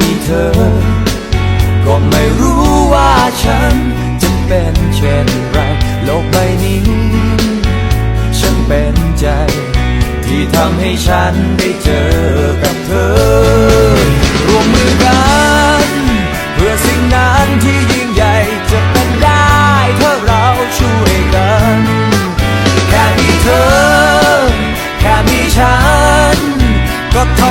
มีเธอ ก็ไม่รู้ว่าฉันจะเป็นเช่นไร โลกใบนี้ ฉันเป็นใจ ที่ทำให้ฉันได้เจอกับเธอร่วมมือกัน เพื่อสิ่งนั้นที่ยิ่งใหญ่จะเป็นได้ถ้าเราช่วยกันแค่มีเธอ แค่มีฉัน ก็เท่า